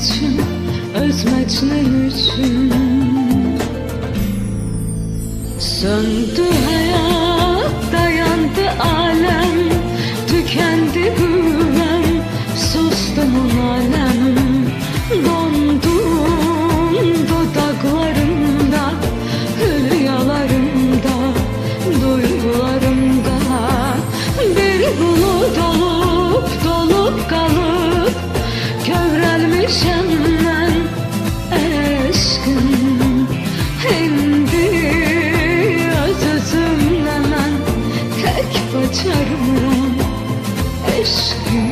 için Özmecnen için? Söndü hayat dayandı alem Tükendi güven sustum alem? Dondum dudaklarımda Hülyalarımda Duygularımda. Bir bulut olup açarım eşkimi